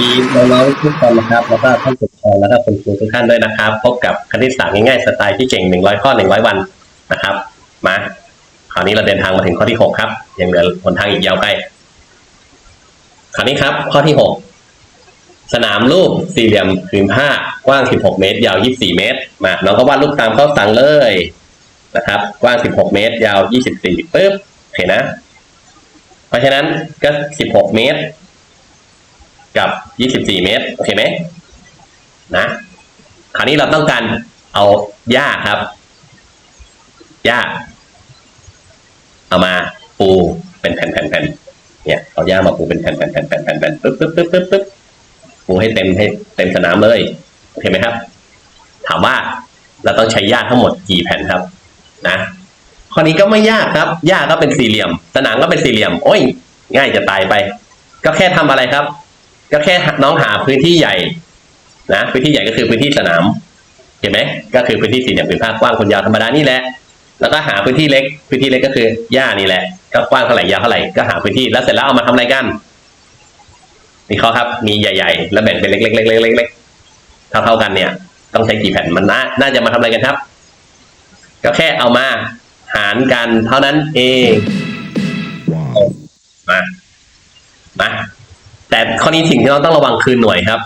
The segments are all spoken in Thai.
ดีน้องๆทุกคนนะครับ แล้วก็ท่านผู้ปกครองแล้วก็คุณครูทุกท่านด้วยนะครับ พบกับคณิตศาสตร์ง่ายๆสไตล์ที่เก่งหนึ่งร้อยข้อหนึ่งร้อยวันนะครับ มา คราวนี้เราเดินทางมาถึงข้อที่หกครับ ยังเหลือหนทางอีกยาวไกล คราวนี้ครับ ข้อที่หกสนามรูปสี่เหลี่ยมผืนผ้ากว้าง 16 เมตร ยาว 24 เมตร มา น้องก็วาดรูปตามข้อสั่งเลยนะครับ กว้าง 16 เมตร ยาว 24ปึ๊บโอเคนะ เพราะฉะนั้นก็ 16 เมตร กับ 24 เมตร โอเคไหมนะ คราวนี้เราต้องการเอาหญ้าครับหญ้าเอามาปูเป็นแผ่นแผ่นแผ่นเนี่ยเอาหญ้ามาปูเป็นแผ่นแผ่นแผ่นแผ่นแผ่นแผ่นปึ๊บปึ๊บปึ๊บปึ๊บปึ๊บปูให้เต็มให้เต็มสนามเลยโอเคไหมครับ ถามว่าเราต้องใช้หญ้าทั้งหมดกี่แผ่นครับ นะข้อนี้ก็ไม่ยากครับหญ้าก็เป็นสี่เหลี่ยม สนามก็เป็นสี่เหลี่ยม โอ้ย ง่ายจะตายไป ก็แค่ทำอะไรครับ ก็แค่น้องหาพื้นที่ใหญ่นะพื้นที่ใหญ่ก็คือพื้นที่สนามเห็นไหมก็คือพื้นที่สี่เหลี่ยมผืนผ้ากว้างคนยาวธรรมดานี่แหละ แล้วก็หาพื้นที่เล็ก พื้นที่เล็กก็คือหญ้านี่แหละก็กว้างเท่าไหร่ยาวเท่าไหร่ก็หาพื้นที่แล้วเสร็จแล้วเอามาทำอะไรกันนี่เขาครับมีใหญ่ ๆ แล้วแบ่งเป็นเล็กๆๆๆๆๆเท่าๆกันเนี่ย ต้องใช้กี่แผ่นมันน่าน่าจะมาทำอะไรกันครับ ก็แค่เอามาหารกันเท่านั้นเองมามา แต่ข้อนี้สิ่งที่เราต้องระวังคือหน่วยครับ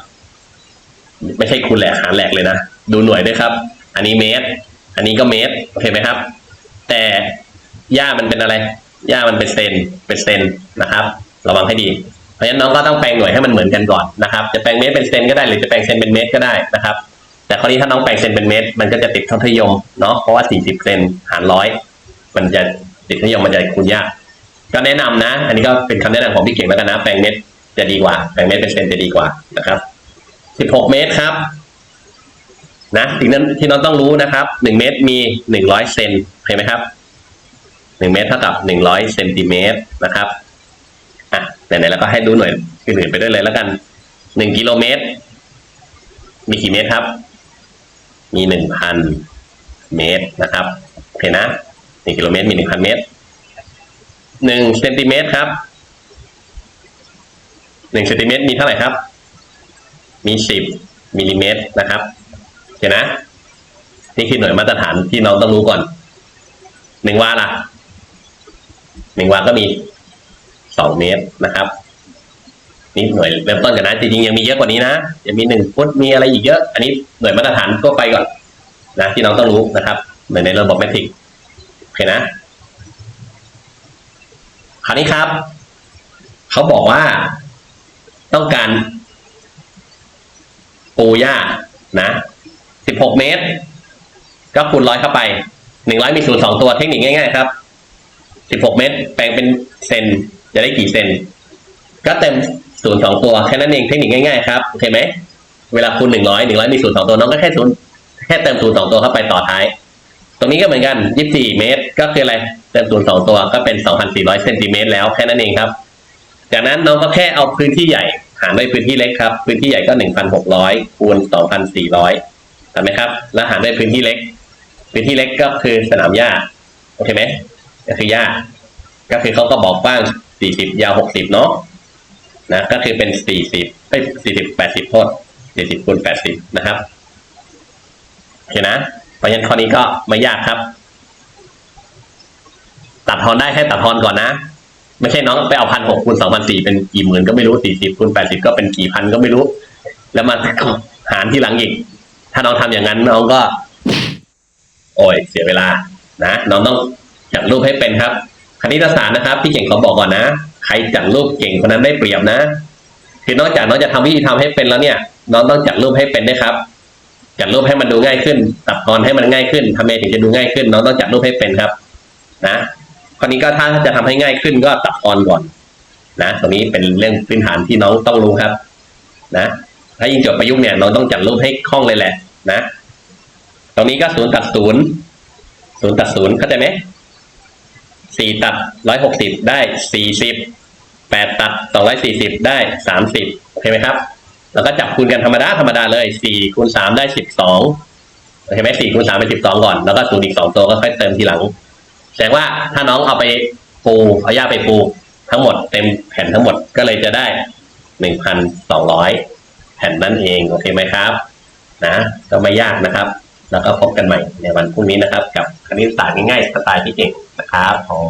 ไม่ใช่คูณแหลกหารแหลกเลยนะ ดูหน่วยด้วยครับ อันนี้เมตร อันนี้ก็เมตรโอเคไหมครับ แต่ย่ามันเป็นอะไรย่ามันเป็นเซนเป็นเซนนะครับ ระวังให้ดี เพราะฉะนั้นน้องก็ต้องแปลงหน่วยให้มันเหมือนกันก่อนนะครับ จะแปลงเมตรเป็นเซนก็ได้หรือจะแปลงเซนเป็นเมตรก็ได้นะครับ แต่ข้อนี้ถ้าน้องแปลงเซนเป็นเมตร มันก็จะติดทศนิยมเนาะเพราะว่า 40เซนหารร้อยมันจะติดทศนิยมมันจะคูณยากก็แนะนำนะ อันนี้ก็เป็นคำแนะนำของพี่เก่งแล้วกันนะแปลงเมตร จะดีกว่าแปลงเมตรเป็นเซนจะดีกว่านะครับ16เมตรครับนะสิ่งนั้นที่น้องต้องรู้นะครับ1เมตรมี100เซนเห็นไหมครับ1เมตรเท่ากับ100เซนติเมตรนะครับอะไหนๆแล้วก็ให้ดูหน่วยอื่นๆไปด้วยเลยแล้วกัน1กิโลเมตร มีกี่เมตรครับ มี1,000เมตรนะครับโอเคนะ1กิโลเมตรมี1,000เมตร1เซนติเมตรครับ 1เซนติเมตรมีเท่าไหร่ครับ มี10มิลลิเมตรนะครับโอเคนะ นี่คือหน่วยมาตรฐานที่น้องต้องรู้ก่อน หนึ่งวาล่ะ หนึ่งวาก็มีสองเมตรนะครับ นี่หน่วยเริ่มต้นกันนะจริงๆยังมีเยอะกว่านี้นะยังมีหนึ่งฟุตมีอะไรอีกเยอะ อันนี้หน่วยมาตรฐานทั่วไปก่อน นะที่น้องต้องรู้นะครับ เหมือนในระบบแมทริกโอเคนะคราวนี้ครับ เขาบอกว่า ต้องการปูหญ้านะ16เมตร ก็คูณร้อยเข้าไป100มีศูนย์สองตัวเทคนิคง่ายๆครับ16เมตร แปลงเป็นเซนจะได้กี่เซนก็เต็มศูนย์สองตัวแค่นั้นเองเทคนิคง่ายๆครับโอเคไหมเวลาคูณ100 100มีศูนย์สองตัวน้องก็แค่ศูนย์แค่เติมศูนย์สองตัวเข้าไปต่อท้าย ตรงนี้ก็เหมือนกัน24เมตร ก็คืออะไรเติมศูนย์สองตัวก็เป็น2,400เซนติเมตรแล้วแค่นั้นเองครับ จากนั้นน้องก็แค่เอาพื้นที่ใหญ่หารด้วยพื้นที่เล็กครับ พื้นที่ใหญ่ก็หนึ่งพันหกร้อยคูณสองพันสี่ร้อยถูกไหมครับ แล้วหารด้วยพื้นที่เล็ก พื้นที่เล็กก็คือสนามหญ้าโอเคไหมก็คือหญ้าก็คือเขาก็บอกกว้างสี่สิบยาวหกสิบเนาะนะก็คือเป็นสี่สิบเอ้ยสี่สิบแปดสิบโทษสี่สิบคูณแปดสิบนะครับโอเคนะเพราะฉะนั้นข้อนี้ก็ไม่ยากครับ ตัดทอนได้แค่ตัดทอนก่อนนะ ไม่ใช่น้องไปเอาพันหกคูณสองพันสี่เป็นกี่หมื่นก็ไม่รู้สี่สิบคูณแปดสิบก็เป็นกี่พันก็ไม่รู้ แล้วมาหารที่หลังอีก ถ้าน้องทำอย่างนั้นน้องก็ โอ้ยเสียเวลา นะน้องต้องจัดรูปให้เป็นครับคณิตศาสตร์นะครับพี่เก่งขอบอกก่อนนะใครจัดรูปเก่งคนนั้นได้เปรียบนะคือนอกจากน้องจะทำวิธีทำให้เป็นแล้วเนี่ย น้องต้องจัดรูปให้เป็นด้วยครับ จัดรูปให้มันดูง่ายขึ้น ตัดตอนให้มันง่ายขึ้นทำไงถึงจะดูง่ายขึ้น น้องต้องจัดรูปให้เป็นครับ นะ คราวนี้ก็ถ้าจะทำให้ง่ายขึ้นก็ตัดตอนก่อน นะตรงนี้เป็นเรื่องพื้นฐานที่น้องต้องรู้ครับ นะถ้ายิ่งจบประยุกต์เนี่ยน้องต้องจัดรูปให้คล่องเลยแหละ นะตรงนี้ก็ศูนย์ตัดศูนย์ศูนย์ตัดศูนย์เข้าใจไหมสี่ตัดร้อยหกสิบได้สี่สิบแปดตัดสองร้อยสี่สิบได้สามสิบโอเคไหมครับ แล้วก็จับคูณกันธรรมดาธรรมดาเลยสี่คูณสามได้สิบสองโอเคไหมสี่คูณสามเป็นสิบสองก่อน แล้วก็ศูนย์อีกสองตัวก็ค่อยเติมทีหลัง แสดงว่าถ้าน้องเอาไปปูเอาหญ้าไปปูทั้งหมดเต็มแผ่นทั้งหมดก็เลยจะได้หนึ่งพันสองร้อยแผ่นนั่นเองโอเคไหมครับ นะก็ไม่ยากนะครับ แล้วก็พบกันใหม่ในวันพรุ่งนี้นะครับ กับคณิตศาสตร์ง่ายๆสไตล์พี่เก่งนะครับผม